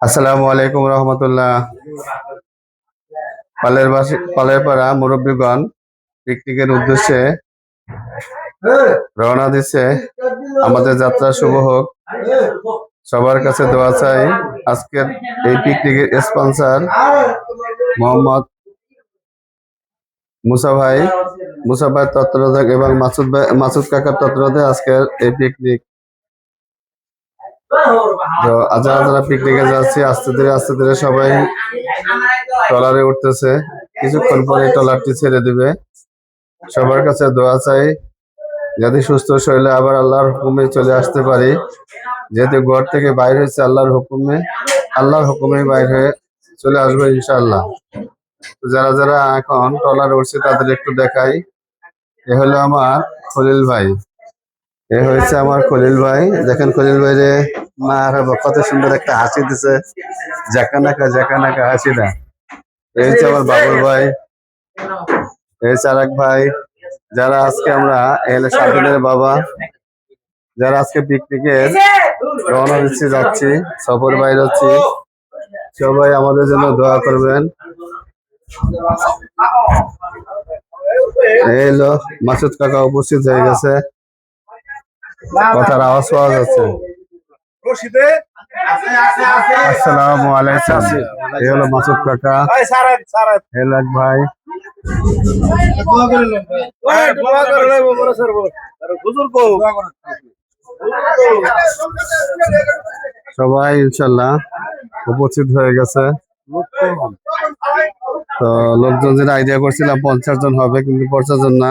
আসসালামু আলাইকুম রহমতুল্লাহ। পালের বাসী পালের পাড়া মুরব্বীগণ পিকনিকের উদ্দেশ্যে রওনা দিচ্ছে। আমাদের যাত্রা শুভ হোক। সবার কাছে দোয়া চাই। আজকের এই পিকনিকের স্পন্সর মোহাম্মদ মুসা ভাই। মুসা ভাই তত্ত্বাবধায়ক এবং মাসুদ ভাই মাসুদ কাকার তত্ত্বাবধায়ক আজকের এই পিকনিক। তো আজ যারা পিকনিকে যাচ্ছি, আস্তে ধীরে আস্তে ধীরে সবাই ট্রলারে উঠতেছে। কিছুক্ষণ পরে ট্রলারটি ছেড়ে দিবে। সবার কাছে দোয়া চাই, যাতে সুস্থ শরীরে আবার আল্লাহর হুকুমে চলে আসতে পারি। যেহেতু ঘর থেকে বাইরে হয়েছে আল্লাহর হুকুমে আল্লাহর হুকুমে বাইরে হয়ে চলে আসবে ইনশাআল্লাহ। তো যারা যারা এখন ট্রলার উঠছে, তাদের একটু দেখাই। এ হলো আমার খলিল ভাই। এ হয়েছে আমার খলিল ভাই। দেখেন খলিল ভাই রে মা কত সুন্দর একটা হাসি দিছে। জাকানাকা জাকানাকা হাসি না। এই হচ্ছে আমার বাবুর ভাই। এই হচ্ছে আরেক ভাই, যারা আজকে আমরা এলে স্বাধীনের বাবা, যারা আজকে পিকনিকে রওনা দিচ্ছি, যাচ্ছি, সফর বাইর হচ্ছি সবাই আমাদের জন্য দোয়া করবেন। এই হলো মাসুদ কাকা উপস্থিত হয়ে গেছে। কথার আওয়াজ পাওয়া যাচ্ছে। রশিদে। আসসালামু আলাইকুম। এই হলো মাসুদ কাকা। ভাই করে সবাই ইনশাল্লাহ উপস্থিত হয়ে গেছে। তো লোকজন যেটা আইডিয়া করছিলাম পঞ্চাশ জন হবে কিন্তু পঞ্চাশ জন না।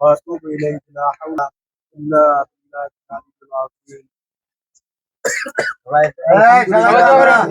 وأتوب اليه لا حول إلا بالله العلي العظيم.